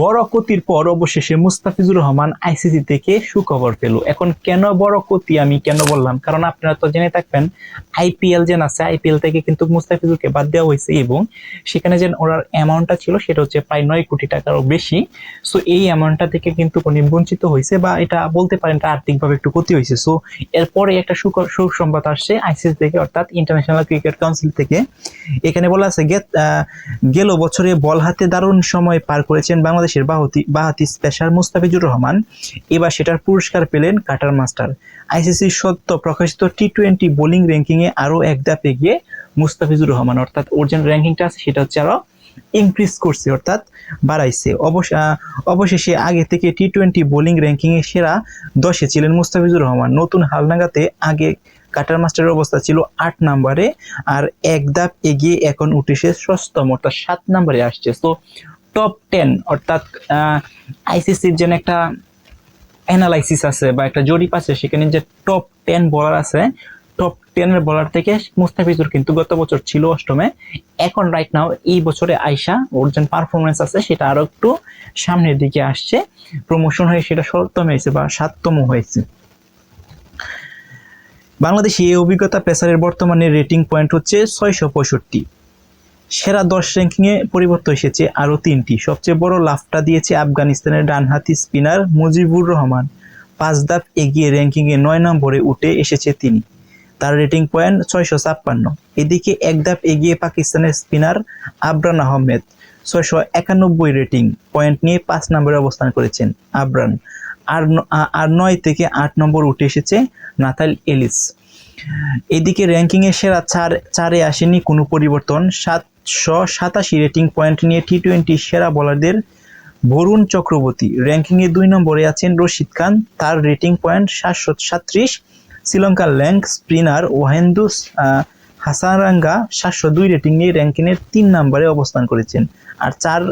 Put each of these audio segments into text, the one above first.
বড় ক্ষতির পর অবশেষে মুস্তাফিজুর রহমান আইসিসি থেকে সুখবর পেল। এখন কেন বড় ক্ষতি আমি কেন বললাম? কারণ আপনারা তো জেনে থাকবেন আইপিএল যে আছে আইপিএল থেকে কিন্তু মুস্তাফিজুরকে বাদ দেওয়া হয়েছে এবং সেখানে যে ওনার অ্যামাউন্টটা ছিল সেটা হচ্ছে প্রায় নয় কোটি টাকারও বেশি। সো এই অ্যামাউন্টটা থেকে কিন্তু উনি বঞ্চিত হয়েছে বা এটা বলতে পারেন আর্থিকভাবে একটু ক্ষতি হয়েছে। সো এরপরে একটা সুখ, সুসংবাদ আসছে আইসিসি থেকে, অর্থাৎ ইন্টারন্যাশনাল ক্রিকেট কাউন্সিল থেকে। এখানে বলা আছে গেল বছরে বল হাতে দারুণ সময় পার করেছেন বাংলাদেশের বাহতি বাহাতি স্পেশাল মুস্তাফিজুর রহমান এবার সেটার পুরস্কার পেলেন কাটার মাস্টার। আইসিসির সদ্য প্রকাশিত টি টোয়েন্টি বোলিং র্যাঙ্কিংয়ে আরও এক ধাপ এগিয়ে মুস্তাফিজুর রহমান, অর্থাৎ যে র্যাঙ্কিংটা আছে, সেটা হচ্ছে আরও ইনক্রিজ করছে, অর্থাৎ বাড়াইছে। অবশেষে আগে থেকে টি টোয়েন্টি বোলিং র্যাঙ্কিংয়ে সেরা দশে ছিলেন মুস্তাফিজুর রহমান। নতুন হালনাগাতে আগে কাটার মাস্টারের অবস্থা ছিল আট নাম্বারে, আর এক ধাপ এগিয়ে এখন উঠেছে ষষ্ঠম, অর্থাৎ সাত নাম্বারে আসছে। তো টপ টেন অর্থাৎ আইসিসির যেন একটা অ্যানালাইসিস আছে বা একটা জরিপ আছে, সেখানে যে টপ টেন বলার আছে টপ টেনের বলার থেকে মুস্তাফিজুর কিন্তু গত বছর ছিল অষ্টমে। এখন রাইট নাও এই বছরে আইসা ওর যে পারফরমেন্স আছে, সেটা আরও একটু সামনের দিকে আসছে। প্রমোশন হয়ে সেটা সপ্তম হয়েছে বা সাততম হয়েছে। বাংলাদেশে এই অভিজ্ঞতা পেসারের বর্তমানে রেটিং পয়েন্ট হচ্ছে ছয়শো পঁয়ষট্টি। সেরা দশ র্যাঙ্কিংয়ে পরিবর্তন এসেছে আরও তিনটি। সবচেয়ে বড় লাভটা দিয়েছে আফগানিস্তানের ডানহাতি স্পিনার মুজিবুর রহমান। পাঁচ ধাপ এগিয়ে র্যাঙ্কিংয়ে নয় নম্বরে উঠে এসেছে তিনি। তার রেটিং পয়েন্ট ছয়শো ছাপ্পান্ন। এদিকে এক ধাপ এগিয়ে পাকিস্তানের স্পিনার আবরান আহমেদ ছয়শো একানব্বই রেটিং পয়েন্ট নিয়ে পাঁচ নম্বরে অবস্থান করেছেন আবরান। আর আর নয় থেকে আট নম্বর উঠে এসেছে নাথাল এলিস। এদিকে র্যাঙ্কিংয়ে সেরা চার চারে আসেনি কোনো পরিবর্তন। সাতশো সাতাশি রেটিং পয়েন্ট নিয়ে টি টোয়েন্টি সেরা বোলারদের বরুণ চক্রবর্তী র্যাঙ্কিংয়ে দুই নম্বরে আছেন রশিদ খান। তার রেটিং পয়েন্ট সাতশো সাতত্রিশ। শ্রীলঙ্কার ল্যাঙ্ক স্পিনার ওহেন্দু হাসারাঙ্গা সাতশো দুই রেটিং নিয়ে র্যাঙ্কিংয়ের তিন নম্বরে অবস্থান করেছেন। আর চার,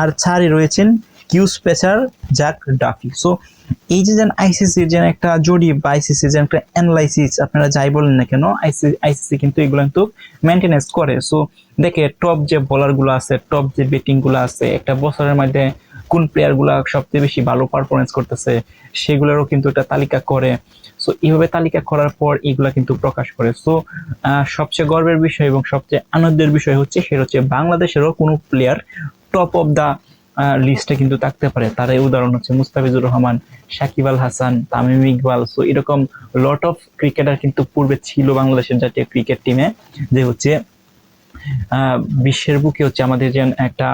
আর চারে রয়েছেন Kiwis pacer Jack Duffy so এই যে যেন আইসিসির যেন একটা জরিপ বা যেন একটা অ্যানালাইসিস আপনারা যাই বলেন না কেন আইসিসি আইসিসি কিন্তু এগুলো কিন্তু মেনটেনেন্স করে। সো দেখে টপ যে বোলারগুলো আছে টপ যে ব্যাটিংগুলো আছে, একটা বছরের মধ্যে কোন প্লেয়ারগুলো সবচেয়ে বেশি ভালো পারফরমেন্স করতেছে, সেগুলোরও কিন্তু একটা তালিকা করে। সো এইভাবে তালিকা করার পর এগুলা কিন্তু প্রকাশ করে। সো সবচেয়ে গর্বের বিষয় এবং সবচেয়ে আনন্দের বিষয় হচ্ছে, সেটা হচ্ছে বাংলাদেশেরও কোনো প্লেয়ার টপ অফ দা লিস্টে কিন্তু থাকতে পারে। তার এই উদাহরণ হচ্ছে মুস্তাফিজুর রহমান, সাকিব আল হাসান, তামিম ইকবাল। সো এরকম লট অফ ক্রিকেটার কিন্তু পূর্বে ছিল বাংলাদেশের জাতীয় ক্রিকেট টিমে যে হচ্ছে বিশ্বের বুকে হচ্ছে আমাদের যে একটা,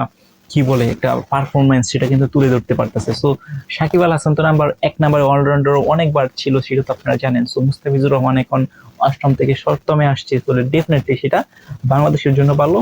কি বলে, একটা পারফরমেন্স সেটা কিন্তু তুলে ধরতে পারতেছে। সো সাকিব আল হাসান তো নাম্বার এক নাম্বার অলরাউন্ডার অনেকবার ছিল সেটা তো আপনারা জানেন। সো মুস্তাফিজুর রহমান এখন অষ্টম থেকে সপ্তমে আসছে। তাহলে ডেফিনেটলি সেটা বাংলাদেশের জন্য ভালো।